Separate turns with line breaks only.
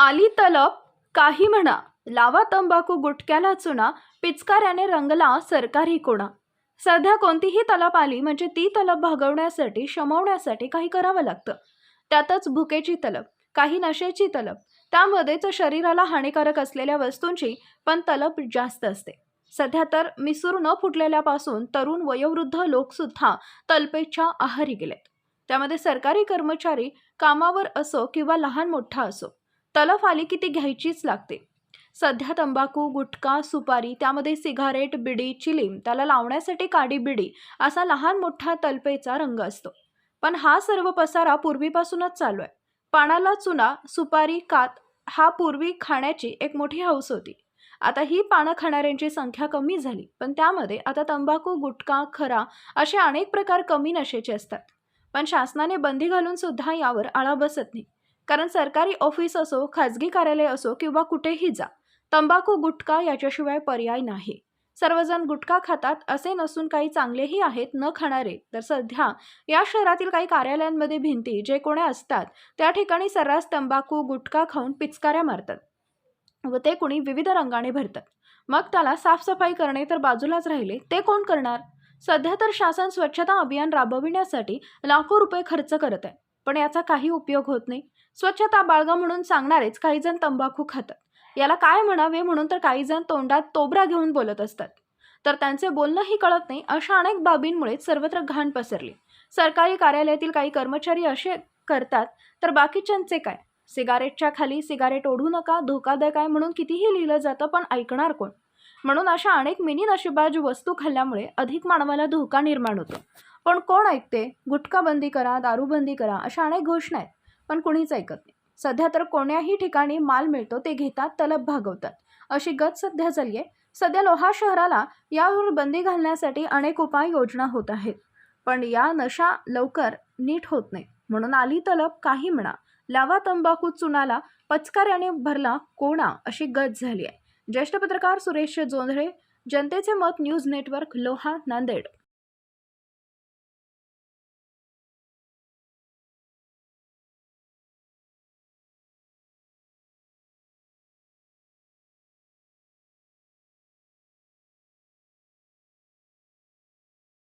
आली तलप काही म्हणा लावा तंबाखू गुटक्याला चुना पिचकाऱ्याने रंगला सरकारी कोणा. सध्या कोणतीही तलप आली म्हणजे ती तलप भागवण्यासाठी शमवण्यासाठी काही करावं लागतं. त्यातच भुकेची तलप काही नशेची तलप त्यामध्येच शरीराला हानिकारक असलेल्या वस्तूंची पण तलप जास्त असते. सध्या तर मिसूर न फुटलेल्यापासून तरुण वयोवृद्ध लोकसुद्धा तलपेच्या आहारी गेलेत. त्यामध्ये सरकारी कर्मचारी कामावर असो किंवा लहान मोठा असो तलफ आली की ती घ्यायचीच लागते. सध्या तंबाखू गुटखा सुपारी त्यामध्ये सिगारेट बिडी चिलीम त्याला लावण्यासाठी काडी बिडी असा लहान मोठा तलपेचा रंग असतो. पण हा सर्व पसारा पूर्वीपासूनच चालू आहे. पानाला चुना सुपारी कात हा पूर्वी खाण्याची एक मोठी हौस होती. आता ही पानं खाणाऱ्यांची संख्या कमी झाली पण त्यामध्ये आता तंबाखू गुटखा खरा असे अनेक प्रकार कमी नशेचे असतात. पण शासनाने बंदी घालून सुद्धा यावर आळा बसत नाही. कारण सरकारी ऑफिस असो खाजगी कार्यालय असो किंवा कुठेही जा तंबाखू गुटखा याच्याशिवाय पर्याय नाही. सर्वजण गुटखा खातात असे नसून काही चांगलेही आहेत न खाणारे. तर सध्या या शहरातील काही कार्यालयांमध्ये भिंती जे कोणी असतात त्या ठिकाणी सर्रास तंबाखू गुटखा खाऊन पिचकाऱ्या मारतात व ते कोणी विविध रंगाने भरतात. मग त्याला साफसफाई करणे तर बाजूलाच राहिले ते कोण करणार? सध्या तर शासन स्वच्छता अभियान राबविण्यासाठी लाखो रुपये खर्च करत आहे पण याचा काही उपयोग होत नाही. स्वच्छता बाळगा म्हणून सांगणारेच काही जण तंबाखू खातात. याला काय म्हणावे म्हणून तर काही जण तोंडात तोबरा घेऊन बोलत असतात. तर त्यांचे बोलणंही कळत नाही अशा अनेक बाबींमुळे सर्वत्र घाण पसरली. सरकारी कार्यालयातील काही कर्मचारी असे करतात तर बाकीच्यांचे काय? सिगारेटच्या खाली सिगारेट ओढू नका धोकादायक आहे म्हणून कितीही लिहिलं जातं पण ऐकणार कोण? म्हणून अशा अनेक मिनी नशिबाज वस्तू खाल्ल्यामुळे अधिक मानवाला धोका निर्माण होतो. पण कोण ऐकते? गुटखा बंदी करा दारूबंदी करा अशा अनेक घोषणा आहेत. पण कुणीच ऐकत नाही. सध्या तर कोण्याही ठिकाणी माल मिळतो ते घेतात तलब भागवतात. अशी गत सध्या झाली आहे. सध्या लोहा शहराला यावर बंदी घालण्यासाठी अनेक उपाय योजना होत आहेत. पण या नशा लवकर नीट होत नाही. म्हणून आली तलब काही म्हणा. लावा तंबाखू चुनाला पचकाऱ्याने भरला कोणा अशी गत झाली आहे. ज्येष्ठ पत्रकार सुरेश जोंधळे जनतेचे मत न्यूज नेटवर्क लोहा नांदेड.